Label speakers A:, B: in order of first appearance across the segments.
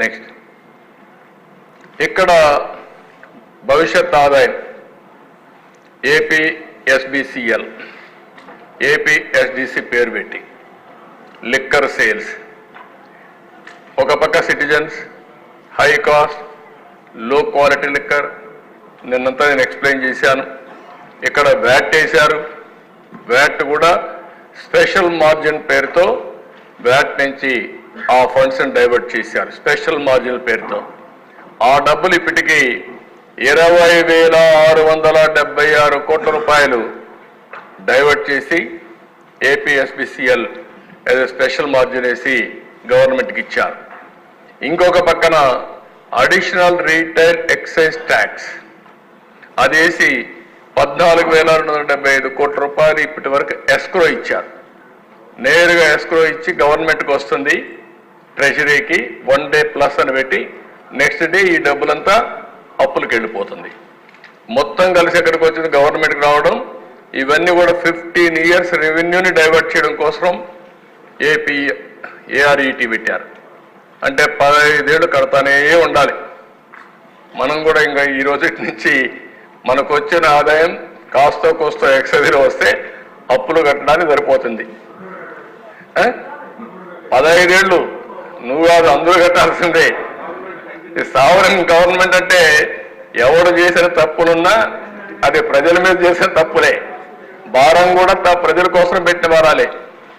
A: Next ఇక్కడ భవిష్యత్ ఆదాయం. ఏపీ ఎస్బిసిఎల్ ఏపీ ఎస్డిసి పేరు పెట్టి. లిక్కర్ సేల్స్ ఒక పక్క సిటిజన్స్ హై కాస్ట్లో క్వాలిటీ లిక్కర్ నిన్నంతా నేను ఎక్స్ప్లెయిన్ చేశాను. ఇక్కడ వ్యాట్ వేశారు. వ్యాట్ కూడా స్పెషల్ మార్జిన్ పేరుతో వ్యాట్ నుంచి ఆ ఫండ్స్ని డైవర్ట్ చేశారు. స్పెషల్ మార్జిన్ పేరుతో. ఆ డబ్బులు ఇప్పటికీ ఇరవై వేల ఆరు వందల డెబ్బై ఆరు కోట్ల రూపాయలు డైవర్ట్ చేసి ఏపీఎస్బిసిఎల్ ఏదో స్పెషల్ మార్జిన్ వేసి గవర్నమెంట్కి ఇచ్చారు. ఇంకొక పక్కన అడిషనల్ రీటైల్ ఎక్సైజ్ ట్యాక్స్ అది వేసి పద్నాలుగు వేల రెండు వందల డెబ్బై ఐదు కోట్ల రూపాయలు ఇప్పటి వరకు ఎస్క్రో ఇచ్చారు. నేరుగా ఎస్క్రో ఇచ్చి గవర్నమెంట్కి వస్తుంది. ట్రెజరీకి వన్ డే ప్లస్ అని పెట్టి నెక్స్ట్ డే ఈ డబ్బులంతా అప్పులకు వెళ్ళిపోతుంది. మొత్తం కలిసి ఎక్కడికి వచ్చింది? గవర్నమెంట్కి రావడం. ఇవన్నీ కూడా ఫిఫ్టీన్ ఇయర్స్ రెవెన్యూని డైవర్ట్ చేయడం కోసం ఏపీ ఏఆర్ఈటీ పెట్టారు. అంటే పదహైదేళ్ళు కడతానే ఉండాలి. మనం కూడా ఇంకా ఈ రోజు నుంచి మనకు వచ్చిన ఆదాయం కాస్తో కోస్తో ఎక్సైజ్లో వస్తే అప్పులు కట్టడానికి సరిపోతుంది. పదహైదేళ్ళు నువ్వు కాదు అందరూ కట్టాల్సిందే. ఈ సావరన్ గవర్నమెంట్ అంటే ఎవడు చేసిన తప్పులున్నా అది ప్రజల మీద చేసిన తప్పులే. భారం కూడా ప్రజల కోసం పెట్టిన భారాలే.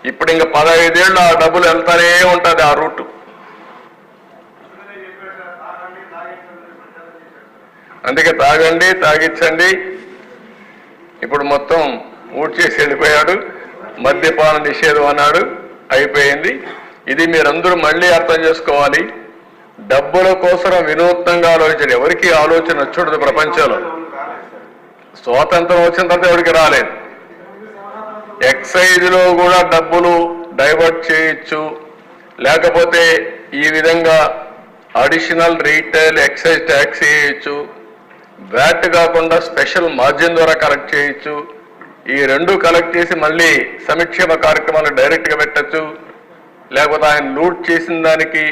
A: ఇప్పుడు ఇంకా పదహైదేళ్ళు ఆ డబ్బులు వెళ్తానే ఉంటుంది ఆ రూట్. అందుకే తాగండి తాగించండి ఇప్పుడు మొత్తం ఊడ్ చేసి వెళ్ళిపోయాడు. మద్యపాన నిషేధం అన్నాడు. అయిపోయింది. ఇది మీరందరూ మళ్ళీ అర్థం చేసుకోవాలి. డబ్బుల కోసం వినూత్నంగా ఆలోచన ఎవరికి ఆలోచన వచ్చుడదు ప్రపంచంలో. స్వాతంత్రం వచ్చిన తర్వాత ఎవరికి రాలేదు? ఎక్సైజ్లో కూడా డబ్బులు డైవర్ట్ చేయొచ్చు. లేకపోతే ఈ విధంగా అడిషనల్ రీటైల్ ఎక్సైజ్ ట్యాక్స్ వేయచ్చు. వ్యాట్ కాకుండా స్పెషల్ మార్జిన్ ద్వారా కలెక్ట్ చేయొచ్చు. ఈ రెండు కలెక్ట్ చేసి మళ్ళీ సంక్షేమ కార్యక్రమాలు డైరెక్ట్గా పెట్టచ్చు. లేకపోతే ఆయన లూట్ చేసిన దానికి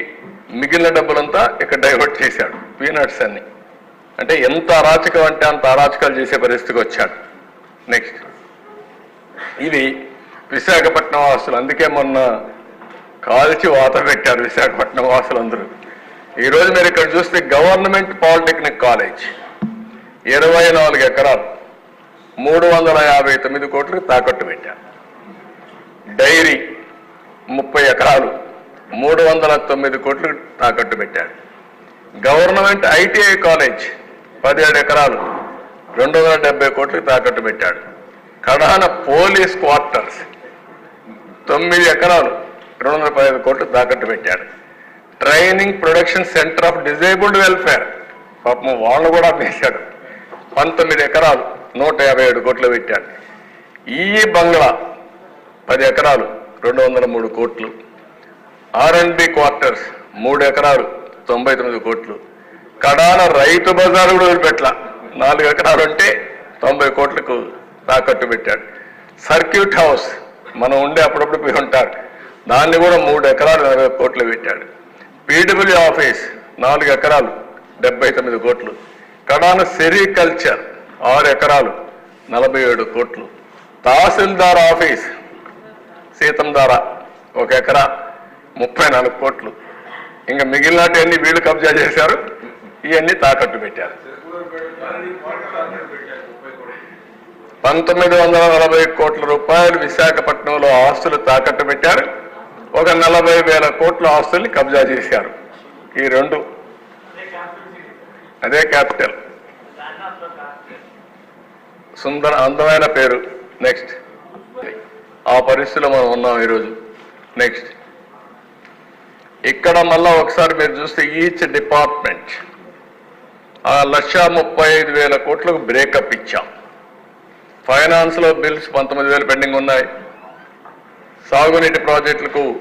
A: మిగిలిన డబ్బులంతా ఇక్కడ డైవర్ట్ చేశాడు పీనట్స్ అన్ని. అంటే ఎంత అరాచకం అంటే అంత అరాచకాలు చేసే పరిస్థితికి వచ్చాడు. నెక్స్ట్ ఇది విశాఖపట్నం వాసులు అందుకే మొన్న కాల్చి వాత పెట్టారు విశాఖపట్నం వాసులందరూ. ఈరోజు మీరు ఇక్కడ చూస్తే గవర్నమెంట్ పాలిటెక్నిక్ కాలేజ్ ఇరవై నాలుగు ఎకరాలు మూడు వందల యాభై తొమ్మిది కోట్లకు తాకట్టు పెట్టారు. డైరీ ముప్పై ఎకరాలు మూడు వందల తొమ్మిది కోట్లు తాకట్టు పెట్టాడు గవర్నమెంట్ ఐటీఐ కాలేజ్ పదిహేడు ఎకరాలు రెండు వందల డెబ్బై కోట్లు తాకట్టు పెట్టాడు. కడాన పోలీస్ క్వార్టర్స్ తొమ్మిది ఎకరాలు రెండు వందల పదిహేను కోట్లు తాకట్టు పెట్టాడు. Training production centre of disabled welfare. పాపం వాళ్ళు కూడా వేశాడు పంతొమ్మిది ఎకరాలు నూట యాభై ఏడు కోట్లు పెట్టాడు. ఈ బంగ్లా పది ఎకరాలు రెండు వందల మూడు కోట్లు ఆర్ క్వార్టర్స్ మూడు ఎకరాలు తొంభై తొమ్మిది కోట్లు. కడాన రైతు బజార్ కూడా వదిలిపెట్ల. నాలుగు ఎకరాలు అంటే తొంభై కోట్లకు తాకట్టు పెట్టాడు. సర్క్యూట్ హౌస్ మనం ఉండే అప్పుడప్పుడు పోయి ఉంటారు. దాన్ని కూడా మూడు ఎకరాలు నలభై కోట్లు పెట్టాడు. పీడబ్ల్యూ ఆఫీస్ నాలుగు ఎకరాలు డెబ్బై తొమ్మిది కోట్లు. కడాన సెరికల్చర్ ఆరు ఎకరాలు నలభై ఏడు కోట్లు. తహసీల్దార్ ఆఫీస్ సీతం ద్వారా ఒక ఎకరా ముప్పై నాలుగు కోట్లు. ఇంకా మిగిలినటువంటి వీళ్ళు కబ్జా చేశారు. ఇవన్నీ తాకట్టు పెట్టారు. పంతొమ్మిది వందల నలభై కోట్ల రూపాయలు విశాఖపట్నంలో ఆస్తులు తాకట్టు పెట్టారు. ఒక నలభై వేల కోట్ల ఆస్తుల్ని కబ్జా చేశారు. ఈ రెండు. అదే క్యాపిటల్. సుందర అందమైన పేరు. నెక్స్ట్. ఆ పరిస్థితిలో మనం ఉన్నాం ఈరోజు. నెక్స్ట్ ఇక్కడ మళ్ళా ఒకసారి మీరు చూస్తే ఈచ్ డిపార్ట్మెంట్ ఆ లక్ష ముప్పై ఐదు వేల కోట్లకు బ్రేకప్ ఇచ్చాం. ఫైనాన్స్లో బిల్స్ పంతొమ్మిది వేలు పెండింగ్ ఉన్నాయి. సాగునీటి ప్రాజెక్టులకు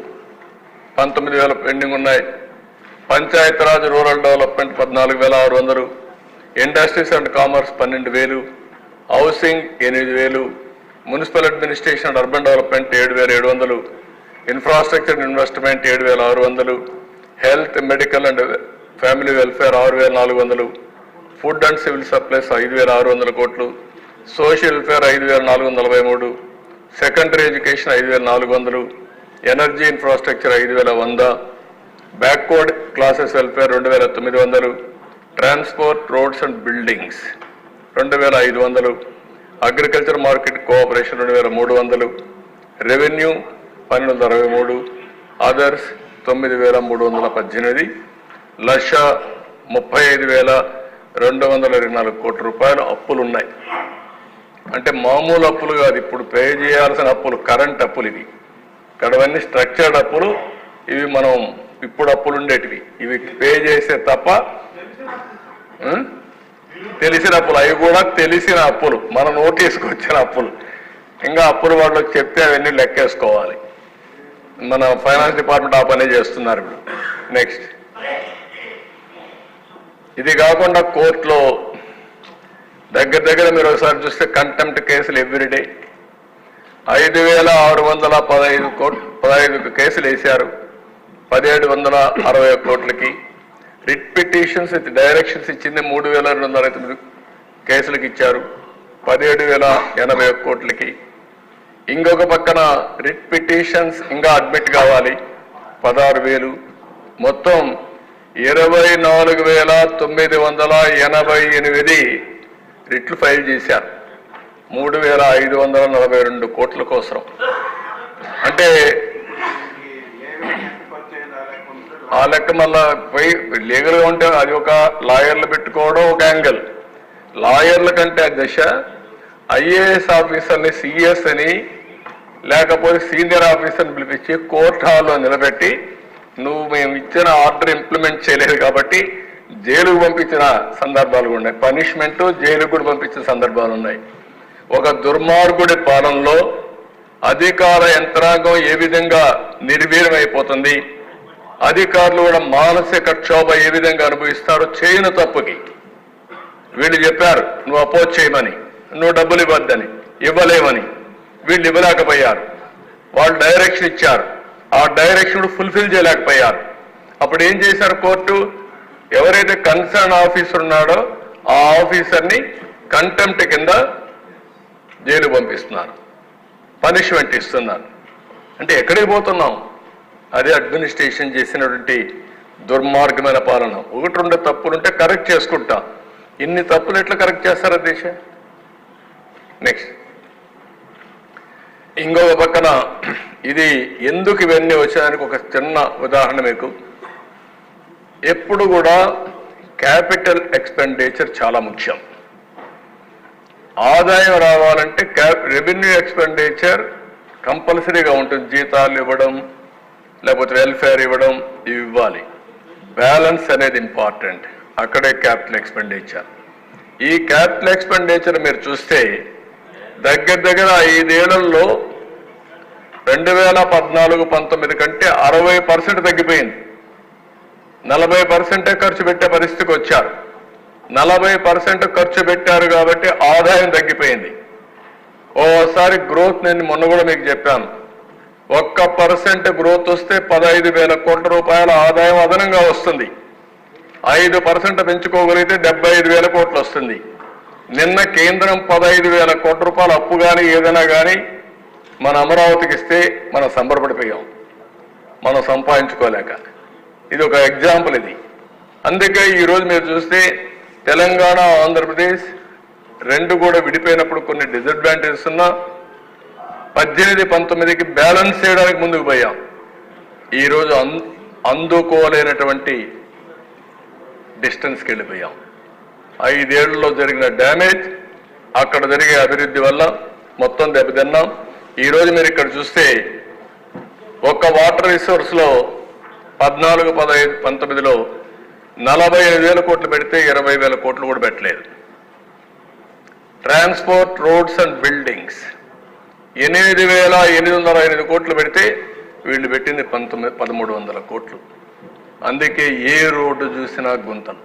A: పంతొమ్మిది వేల పెండింగ్ ఉన్నాయి. పంచాయతీరాజ్ రూరల్ డెవలప్మెంట్ పద్నాలుగు వేల ఆరు వందలు. ఇండస్ట్రీస్ అండ్ కామర్స్ పన్నెండు వేలు. హౌసింగ్ ఎనిమిది వేలు. Municipal administration and urban development ఏడు వేల ఏడు వందలు ఇన్ఫ్రాస్ట్రక్చర్ ఇన్వెస్ట్మెంట్ ఏడు వేల ఆరు వందలు health medical and family welfare ఆరు వేల నాలుగు వందలు ఫుడ్ అండ్ సివిల్ సప్లైస్ ఐదు వేల ఆరు వందల కోట్లు సోషల్ వెల్ఫేర్ ఐదు వేల నాలుగు వందల నలభై మూడు సెకండరీ ఎడ్యుకేషన్ ఐదు వేల నాలుగు వందలు ఎనర్జీ ఇన్ఫ్రాస్ట్రక్చర్ ఐదు వేల వంద బ్యాక్వర్డ్ క్లాసెస్ వెల్ఫేర్ రెండు వేల తొమ్మిది వందలు ట్రాన్స్పోర్ట్ రోడ్స్ అండ్ బిల్డింగ్స్ రెండు వేల ఐదు వందలు అగ్రికల్చర్ మార్కెట్ కోఆపరేషన్ రెండు వేల మూడు వందలు రెవెన్యూ పన్నెండు వందల అరవై మూడు అదర్స్ తొమ్మిది వేల మూడు వందల పద్దెనిమిది లక్ష ముప్పై ఐదు వేల రెండు వందల ఇరవై నాలుగు కోట్ల రూపాయలు అప్పులు ఉన్నాయి అంటే మామూలు అప్పులు కాదు ఇప్పుడు పే చేయాల్సిన అప్పులు కరెంట్ అప్పులు ఇవి. ఇక్కడవన్నీ స్ట్రక్చర్డ్ అప్పులు ఇవి మనం ఇప్పుడు అప్పులు ఉండేటివి. ఇవి పే చేసే తప్ప తెలిసిన అప్పులు అవి కూడా తెలిసిన అప్పులు. మన నోటీస్కి వచ్చిన అప్పులు. ఇంకా అప్పులు వాళ్ళకి చెప్తే అవన్నీ లెక్కేసుకోవాలి. మన ఫైనాన్స్ డిపార్ట్మెంట్ ఆ పనే చేస్తున్నారు ఇప్పుడు. నెక్స్ట్ ఇది కాకుండా కోర్టులో దగ్గర దగ్గర మీరు ఒకసారి చూస్తే కంటెంప్ట్ కేసులు ఎవ్రీడే ఐదు వేల ఆరు వందల పదహైదు కోట్ పదహైదు కేసులు వేశారు. పదిహేడు వందల అరవై కోట్లకి. రిట్ పిటిషన్స్ విత్ డైరెక్షన్స్ ఇచ్చింది మూడు వేల రెండు వందల అరవై తొమ్మిది కేసులకు ఇచ్చారు. పదిహేడు వేల ఎనభై ఒక్క కోట్లకి. ఇంకొక పక్కన రిట్ పిటిషన్స్ ఇంకా అడ్మిట్ కావాలి. పదహారు వేలు. మొత్తం ఇరవై నాలుగు వేల తొమ్మిది వందల ఎనభై ఎనిమిది రిట్లు ఫైల్ చేశారు. మూడు వేల ఐదు వందల నలభై రెండు కోట్ల కోసం అంటే ఆ లెక్క మళ్ళా పోయి లీగల్గా ఉంటే అది ఒక లాయర్లు పెట్టుకోవడం ఒక యాంగిల్. లాయర్ల కంటే దశ ఐఏఎస్ ఆఫీసర్ని సిఎస్ అని లేకపోతే సీనియర్ ఆఫీసర్ని పిలిపించి కోర్ట్ హాల్లో నిలబెట్టి నువ్వు మేము ఇచ్చిన ఆర్డర్ ఇంప్లిమెంట్ చేయలేదు కాబట్టి జైలుకు పంపించిన సందర్భాలు ఉన్నాయి. పనిష్మెంట్ జైలుకు కూడా పంపించిన సందర్భాలు ఉన్నాయి. ఒక దుర్మార్గుడి పాలనలో అధికార యంత్రాంగం ఏ విధంగా నిర్వీర్యమైపోతుంది అధికారులు కూడా మానసిక క్షోభ ఏ విధంగా అనుభవిస్తారో చేయని తప్పుకి. వీళ్ళు చెప్పారు నువ్వు అపోజ్ చేయమని నువ్వు డబ్బులు ఇవ్వద్దని ఇవ్వలేమని. వీళ్ళు ఇవ్వలేకపోయారు. వాళ్ళు డైరెక్షన్ ఇచ్చారు. ఆ డైరెక్షన్ ఫుల్ఫిల్ చేయలేకపోయారు. అప్పుడు ఏం చేశారు కోర్టు? ఎవరైతే కన్సర్న్ ఆఫీసర్ ఉన్నాడో ఆ ఆఫీసర్ని కంటెంప్ట్ కింద జైలు పంపిస్తున్నారు. పనిష్మెంట్ ఇస్తున్నారు. అంటే ఎక్కడికి పోతున్నాం? అదే అడ్మినిస్ట్రేషన్ చేసినటువంటి దుర్మార్గమైన పాలన. ఒకటి రెండు తప్పులుంటే కరెక్ట్ చేసుకుంటా. ఇన్ని తప్పులు ఎట్లా కరెక్ట్ చేస్తారా దేశ? నెక్స్ట్ ఇంకొక పక్కన ఇది ఎందుకు ఇవన్నీ వచ్చాయనికి ఒక చిన్న ఉదాహరణ మీకు. ఎప్పుడు కూడా క్యాపిటల్ ఎక్స్పెండిచర్ చాలా ముఖ్యం. ఆదాయం రావాలంటే క్యాప్ రెవెన్యూ ఎక్స్పెండిచర్ కంపల్సరీగా ఉంటుంది. జీతాలు ఇవ్వడం లేకపోతే వెల్ఫేర్ ఇవ్వడం ఇవి ఇవ్వాలి. బ్యాలెన్స్ అనేది ఇంపార్టెంట్ అక్కడే క్యాపిటల్ ఎక్స్పెండిచర్ ఈ క్యాపిటల్ ఎక్స్పెండిచర్ మీరు చూస్తే దగ్గర దగ్గర ఐదేళ్ళలో రెండు వేల పద్నాలుగు పంతొమ్మిది కంటే అరవై పర్సెంట్ తగ్గిపోయింది. నలభై పర్సెంటే ఖర్చు పెట్టే పరిస్థితికి వచ్చారు. నలభై పర్సెంట్ ఖర్చు పెట్టారు కాబట్టి ఆదాయం తగ్గిపోయింది. ఓసారి గ్రోత్ నేను మొన్న కూడా మీకు చెప్పాను. ఒక్క పర్సెంట్ గ్రోత్ వస్తే పదహైదు వేల కోట్ల రూపాయల ఆదాయం అదనంగా వస్తుంది. ఐదు పర్సెంట్ పెంచుకోగలిగితే డెబ్బై ఐదు వేల కోట్లు వస్తుంది. నిన్న కేంద్రం పదహైదు వేల కోట్ల రూపాయల అప్పు కానీ ఏదైనా కానీ మన అమరావతికి ఇస్తే మనం సంబరపడిపోయాం. మనం సంపాదించుకోలేక. ఇది ఒక ఎగ్జాంపుల్ ఇది. అందుకే ఈరోజు మీరు చూస్తే తెలంగాణ ఆంధ్రప్రదేశ్ రెండు కూడా విడిపోయినప్పుడు కొన్ని డిసడ్వాంటేజెస్ ఉన్నా పద్దెనిమిది పంతొమ్మిదికి బ్యాలెన్స్ చేయడానికి ముందుకు పోయాం. ఈరోజు అం అందుకోలేనటువంటి డిస్టెన్స్కి వెళ్ళిపోయాం. ఐదేళ్ళలో జరిగిన డ్యామేజ్ అక్కడ జరిగే అభివృద్ధి వల్ల మొత్తం దెబ్బతిన్నాం. ఈరోజు మీరు ఇక్కడ చూస్తే ఒక్క వాటర్ రిసోర్స్లో పద్నాలుగు పదహైదు పంతొమ్మిదిలో నలభై ఐదు వేల కోట్లు పెడితే ఇరవై వేల కోట్లు కూడా పెట్టలేదు. ట్రాన్స్పోర్ట్ రోడ్స్ అండ్ బిల్డింగ్స్ ఎనిమిది వేల ఎనిమిది వందల ఎనిమిది కోట్లు పెడితే వీళ్ళు పెట్టింది పంతొమ్మిది పదమూడు వందల కోట్లు. అందుకే ఏ రోడ్డు చూసినా గుంతలు.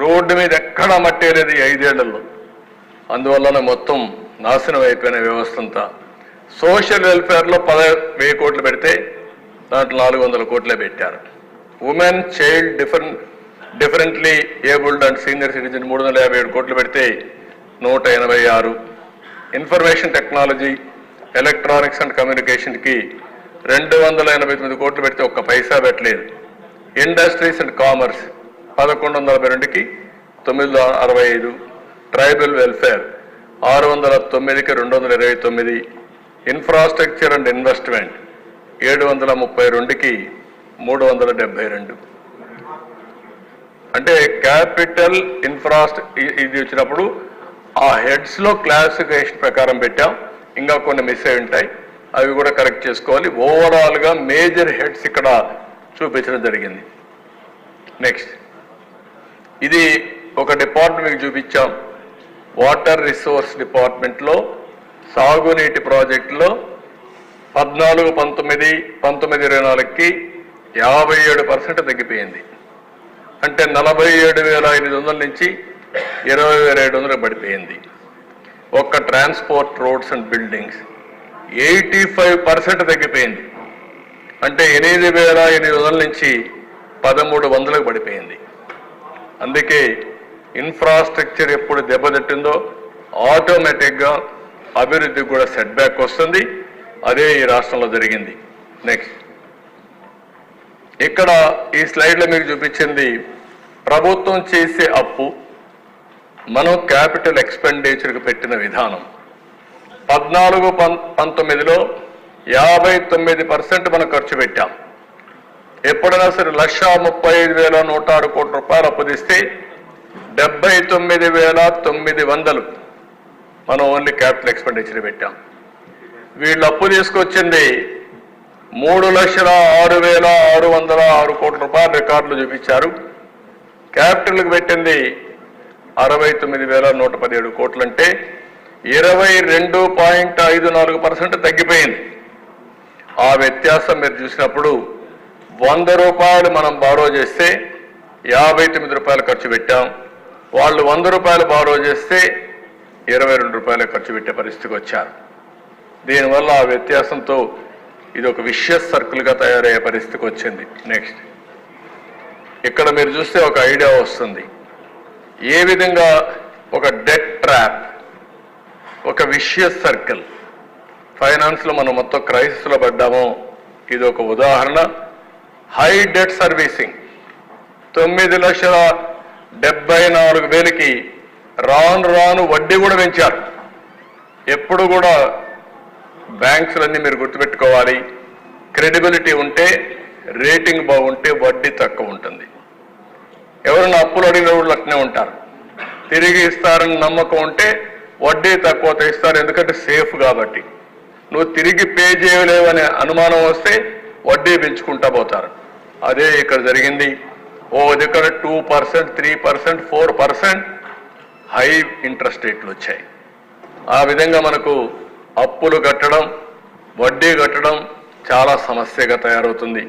A: రోడ్డు మీద ఎక్కడా మట్టేలేదు ఐదేళ్ళలో. అందువలన మొత్తం నాశనం అయిపోయిన వ్యవస్థ అంతా. సోషల్ వెల్ఫేర్లో పద వెయ్యి కోట్లు పెడితే దాంట్లో నాలుగు వందల కోట్లే పెట్టారు. Women child different differently abled and senior citizen మూడు వందల యాభై ఏడు కోట్లు పెడితే నూట ఎనభై ఆరు. ఇన్ఫర్మేషన్ టెక్నాలజీ ఎలక్ట్రానిక్స్ అండ్ కమ్యూనికేషన్కి రెండు వందల ఎనభై తొమ్మిది కోట్లు పెడితే ఒక్క పైసా పెట్టలేదు. ఇండస్ట్రీస్ అండ్ కామర్స్ పదకొండు వందల నలభై రెండుకి తొమ్మిది వందల అరవై ఐదు. ట్రైబల్ వెల్ఫేర్ ఆరు వందల తొమ్మిదికి రెండు వందల ఇరవై తొమ్మిది. ఇన్ఫ్రాస్ట్రక్చర్ అండ్ ఇన్వెస్ట్మెంట్ ఏడు వందల ముప్పై రెండుకి మూడు వందల డెబ్బై రెండు. అంటే క్యాపిటల్ ఇన్ఫ్రాస్ట్ర ఇది వచ్చినప్పుడు ఆ హెడ్స్లో క్లాసిఫికేషన్ ప్రకారం పెట్టాం. ఇంకా కొన్ని మిస్ అయి ఉంటాయి. అవి కూడా కరెక్ట్ చేసుకోవాలి. ఓవరాల్గా మేజర్ హెడ్స్ ఇక్కడ చూపించడం జరిగింది. నెక్స్ట్ ఇది ఒక డిపార్ట్మెంట్ మీకు చూపించాం. వాటర్ రిసోర్స్ డిపార్ట్మెంట్లో సాగునీటి ప్రాజెక్టులో పద్నాలుగు పంతొమ్మిది పంతొమ్మిది ఇరవై నాలుగుకి యాభై ఏడు పర్సెంట్ తగ్గిపోయింది. అంటే నలభై ఏడు వేల ఎనిమిది వందల నుంచి ఇరవై వేల ఏడు వందలు పడిపోయింది. ఒక్క transport roads and buildings eighty five percent తగ్గిపోయింది. అంటే ఎనిమిది వేల ఎనిమిది వందల నుంచి పదమూడు వందలకు పడిపోయింది. అందుకే ఇన్ఫ్రాస్ట్రక్చర్ ఎప్పుడు దెబ్బతింటుందో ఆటోమేటిక్గా అభివృద్ధికి కూడా సెట్ బ్యాక్ వస్తుంది. అదే ఈ రాష్ట్రంలో జరిగింది. నెక్స్ట్. ఇక్కడ ఈ స్లైడ్లో మీకు చూపించింది ప్రభుత్వం చేసే అప్పు మనం క్యాపిటల్ ఎక్స్పెండిచర్కి పెట్టిన విధానం. పద్నాలుగు పం- పంతొమ్మిదిలో యాభై తొమ్మిది పర్సెంట్ మనం ఖర్చు పెట్టాం. ఎప్పుడైనా సరే లక్ష ముప్పై ఐదు వేల నూట ఆరు కోట్ల రూపాయలు అప్పు తీస్తే డెబ్బై తొమ్మిది వేల తొమ్మిది వందలు మనం ఓన్లీ క్యాపిటల్ ఎక్స్పెండిచర్ పెట్టాం. వీళ్ళు అప్పు తీసుకొచ్చింది మూడు లక్షల ఆరు వేల ఆరు వందల ఆరు కోట్ల రూపాయల రికార్డులు చూపించారు. క్యాపిటల్కి పెట్టింది అరవై తొమ్మిది వేల నూట పదిహేడు కోట్లు అంటే ఇరవై రెండు పాయింట్ ఐదు నాలుగు పర్సెంట్ తగ్గిపోయింది. ఆ వ్యత్యాసం మీరు చూసినప్పుడు వంద రూపాయలు మనం బారో చేస్తే యాభై తొమ్మిది రూపాయలు ఖర్చు పెట్టాం. వాళ్ళు వంద రూపాయలు బారో చేస్తే ఇరవై రెండు రూపాయలు ఖర్చు పెట్టే పరిస్థితికి వచ్చారు. దీనివల్ల ఆ వ్యత్యాసంతో ఇది ఒక విషయస్ సర్కిల్గా తయారయ్యే పరిస్థితికి వచ్చింది. నెక్స్ట్ ఇక్కడ మీరు చూస్తే ఒక ఐడియా వస్తుంది. ఏ విధంగా ఒక డెట్ ట్రాప్ ఒక విషయ సర్కిల్ ఫైనాన్స్లో మనం మొత్తం క్రైసిస్లో పడ్డామో ఇది ఒక ఉదాహరణ. హై డెట్ సర్వీసింగ్ తొమ్మిది లక్షల డెబ్బై నాలుగు వేలకి రాను రాను వడ్డీ కూడా పెంచారు. ఎప్పుడు కూడా బ్యాంక్స్లన్నీ మీరు గుర్తుపెట్టుకోవాలి క్రెడిబిలిటీ ఉంటే రేటింగ్ బాగుంటే వడ్డీ తక్కువ ఉంటుంది. ఎవరైనా అప్పులు అడిగిన వాళ్ళు అట్నే ఉంటారు. తిరిగి ఇస్తారని నమ్మకం ఉంటే వడ్డీ తక్కువ ఇస్తారు ఎందుకంటే సేఫ్ కాబట్టి. నువ్వు తిరిగి పే చేయలేవనే అనుమానం వస్తే వడ్డీ పెంచుకుంటా పోతారు. అదే ఇక్కడ జరిగింది. ఓ దగ్గర two percent three percent four percent high interest రేట్లు వచ్చాయి. ఆ విధంగా మనకు అప్పులు కట్టడం వడ్డీ కట్టడం చాలా సమస్యగా తయారవుతుంది.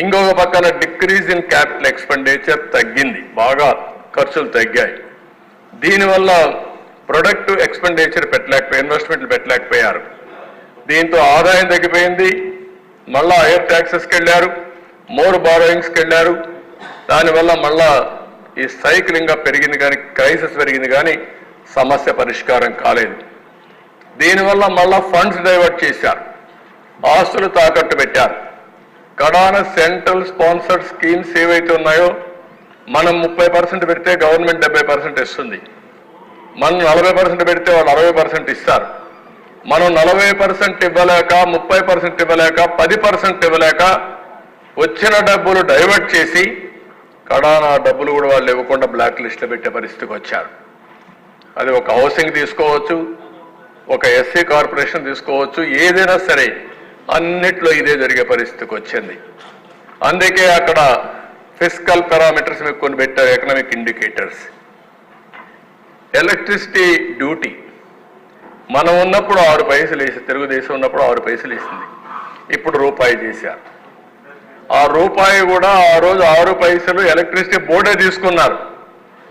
A: ఇంకొక పక్కన డిక్రీజ్ ఇన్ క్యాపిటల్ ఎక్స్పెండిచర్ తగ్గింది. బాగా ఖర్చులు తగ్గాయి. దీనివల్ల ప్రొడక్ట్ ఎక్స్పెండిచర్ పెట్టలేకపోయి ఇన్వెస్ట్మెంట్లు పెట్టలేకపోయారు. దీంతో ఆదాయం తగ్గిపోయింది. మళ్ళా హైయర్ ట్యాక్సెస్కి వెళ్ళారు మోర్ బారోయింగ్స్కి వెళ్ళారు దానివల్ల మళ్ళా ఈ సైకిల్ ఇంకా పెరిగింది కానీ క్రైసిస్ పెరిగింది కానీ సమస్య పరిష్కారం కాలేదు. దీనివల్ల మళ్ళా ఫండ్స్ డైవర్ట్ చేశారు. ఆస్తులు తాకట్టు పెట్టారు. కడాన సెంట్రల్ స్పాన్సర్డ్ స్కీమ్స్ ఏవైతే ఉన్నాయో మనం ముప్పై పర్సెంట్ పెడితే గవర్నమెంట్ డెబ్బై పర్సెంట్ ఇస్తుంది. మనం నలభై పర్సెంట్ పెడితే వాళ్ళు అరవై పర్సెంట్ ఇస్తారు. మనం నలభై పర్సెంట్ ఇవ్వలేక ముప్పై పర్సెంట్ ఇవ్వలేక పది పర్సెంట్ ఇవ్వలేక వచ్చిన డబ్బులు డైవర్ట్ చేసి కడాన డబ్బులు కూడా వాళ్ళు ఇవ్వకుండా బ్లాక్ లిస్ట్లో పెట్టే పరిస్థితికి వచ్చారు. అది ఒక హౌసింగ్ తీసుకోవచ్చు ఒక ఎస్సీ కార్పొరేషన్ తీసుకోవచ్చు ఏదైనా సరే అన్నిట్లో ఇదే జరిగే పరిస్థితికి వచ్చింది. అందుకే అక్కడ ఫిజికల్ పారామీటర్స్ మీకు కొన్ని పెట్టారు ఎకనామిక్ ఇండికేటర్స్. Electricity duty. మనం ఉన్నప్పుడు ఆరు పైసలు వేసి తెలుగుదేశం ఉన్నప్పుడు ఆరు పైసలు వేసింది. ఇప్పుడు రూపాయి చేశారు ఆ రూపాయి కూడా ఆ రోజు ఆరు పైసలు ఎలక్ట్రిసిటీ బోర్డే తీసుకున్నారు.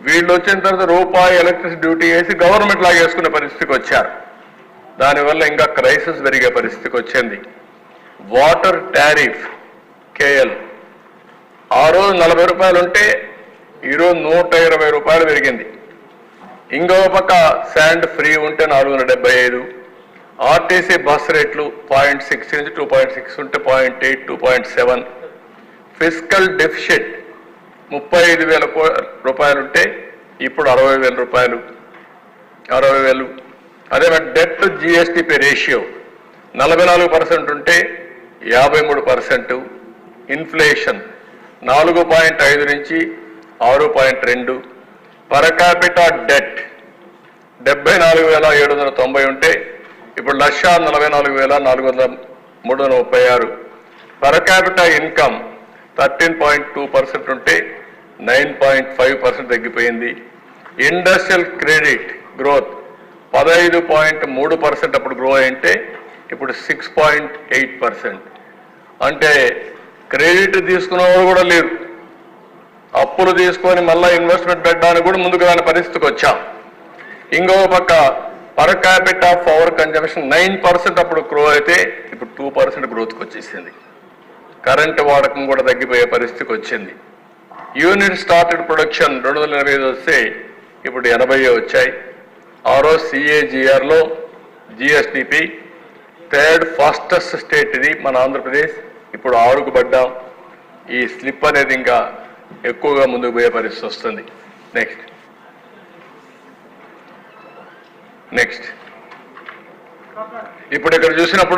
A: వీళ్ళు వచ్చిన తర్వాత రూపాయి ఎలక్ట్రిసిటీ డ్యూటీ వేసి గవర్నమెంట్ లాగేసుకునే పరిస్థితికి వచ్చారు. దానివల్ల ఇంకా క్రైసిస్ పెరిగే పరిస్థితికి వచ్చింది. Water tariff KL. ఆ రోజు నలభై రూపాయలు ఉంటే ఈరోజు నూట ఇరవై రూపాయలు పెరిగింది. ఇంకో పక్క శాండ్ ఫ్రీ ఉంటే నాలుగు వందల డెబ్బై ఐదు. ఆర్టీసీ బస్ రేట్లు పాయింట్ సిక్స్ నుంచి టూ పాయింట్ సిక్స్ ఉంటే point eight two point seven. Physical deficit ముప్పై ఐదు వేల రూపాయలు ఉంటే ఇప్పుడు అరవై వేల రూపాయలు అరవై వేలు. అదే డెట్ జిఎస్టిపి రేషియో నలభై నాలుగు పర్సెంట్ ఉంటే యాభై మూడు పర్సెంట్ ఇన్ఫ్లేషన్ నాలుగు పాయింట్ ఐదు నుంచి ఆరు పాయింట్ రెండు పరకాపిటా డెట్ డెబ్బై నాలుగు వేల ఏడు వందల తొంభై ఉంటే ఇప్పుడు లక్ష నలభై నాలుగు వేల నాలుగు వందల మూడు వందల ముప్పై ఆరు per capita income thirteen point two percent ఉంటే నైన్ పాయింట్ ఫైవ్ పర్సెంట్ తగ్గిపోయింది. ఇండస్ట్రియల్ క్రెడిట్ గ్రోత్ పదహైదు పాయింట్ మూడు పర్సెంట్ అప్పుడు గ్రో అయింటే ఇప్పుడు సిక్స్ పాయింట్ ఎయిట్ పర్సెంట్ అంటే క్రెడిట్ తీసుకున్నవాడు కూడా లేరు అప్పులు తీసుకొని మళ్ళీ ఇన్వెస్ట్మెంట్ పెట్టడానికి కూడా ముందుకు రాని పరిస్థితికి వచ్చాం. ఇంకో పక్క per capita of power consumption nine percent అప్పుడు గ్రో అయితే ఇప్పుడు టూ పర్సెంట్ గ్రోత్కి వచ్చేసింది. కరెంట్ వాడకం కూడా తగ్గిపోయే పరిస్థితికి వచ్చింది. యూనిట్ స్టార్టెడ్ ప్రొడక్షన్ రెండు వందల ఎనభై ఐదు వస్తే ఇప్పుడు ఎనభై వచ్చాయి. ఆరో సిఏజిఆర్లో జిఎస్టిపి థర్డ్ ఫాస్టెస్ట్ స్టేట్ ఇది మన ఆంధ్రప్రదేశ్. ఇప్పుడు ఆరుకు పడ్డాం. ఈ స్లిప్ అనేది ఇంకా ఎక్కువగా ముందుకు పోయే పరిస్థితి వస్తుంది. నెక్స్ట్ నెక్స్ట్ ఇప్పుడు ఇక్కడ చూసినప్పుడు